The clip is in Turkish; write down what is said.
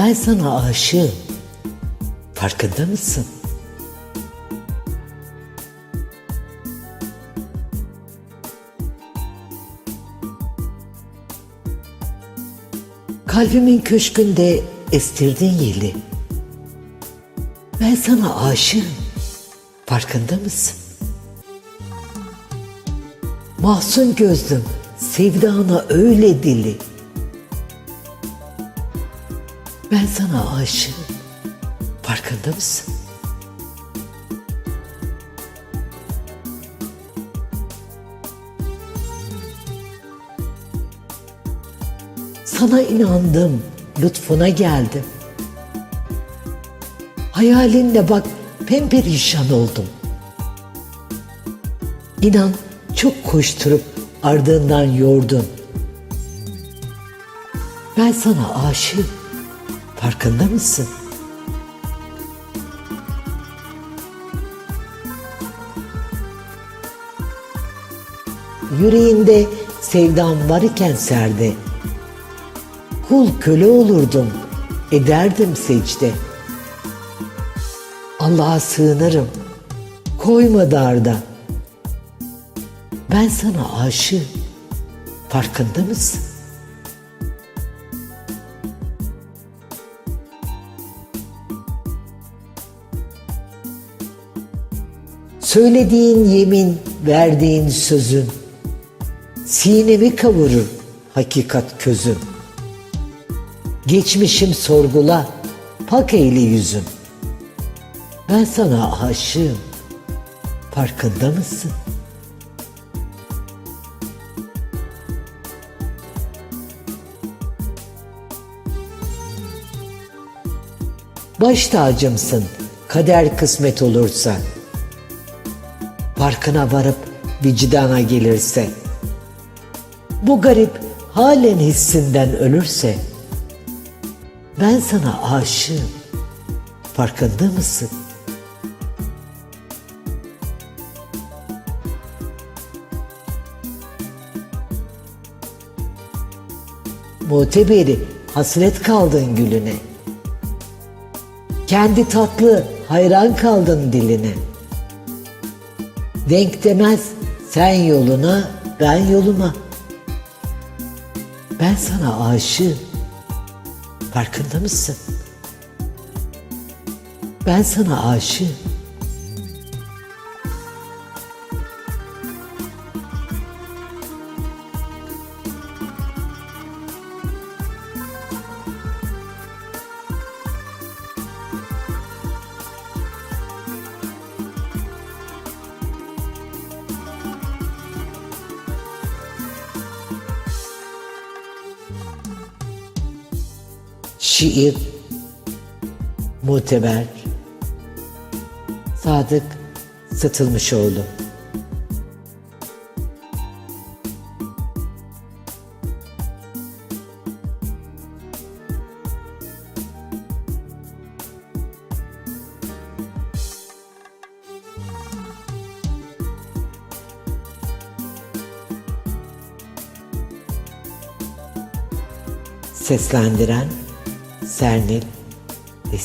Ben sana aşığım. Farkında mısın? Kalbimin köşkünde estirdin yeli. Ben sana aşığım. Farkında mısın? Mahzun gözlüm, sevdana öyle dili. Ben sana aşığım. Farkında mısın? Sana inandım, lütfuna geldim. Hayalinle bak pemperişan oldum. İnan çok koşturup ardından yordun. Ben sana aşığım. Farkında mısın? Yüreğinde sevdam var iken serde. Kul köle olurdum, ederdim secde. Allah'a sığınırım, koyma darda. Ben sana aşığım, farkında mısın? Söylediğin yemin, verdiğin sözün, sinemi kavurur hakikat közün. Geçmişim sorgula, pak eyle yüzün. Ben sana aşığım, farkında mısın? Baş tacımsın, kader kısmet olursa. Farkına varıp vicdana gelirse. Bu garip halen hissinden ölürse. Ben sana aşığım. Farkında mısın? Muteberi hasret kaldın gülüne. Kendi tatlı hayran kaldın diline. Denk demez sen yoluna ben yoluma. Ben sana aşığım. Farkında mısın? Ben sana aşığım. Şiir Muteber Sadık Satılmışoğlu Seslendiren Sernil ve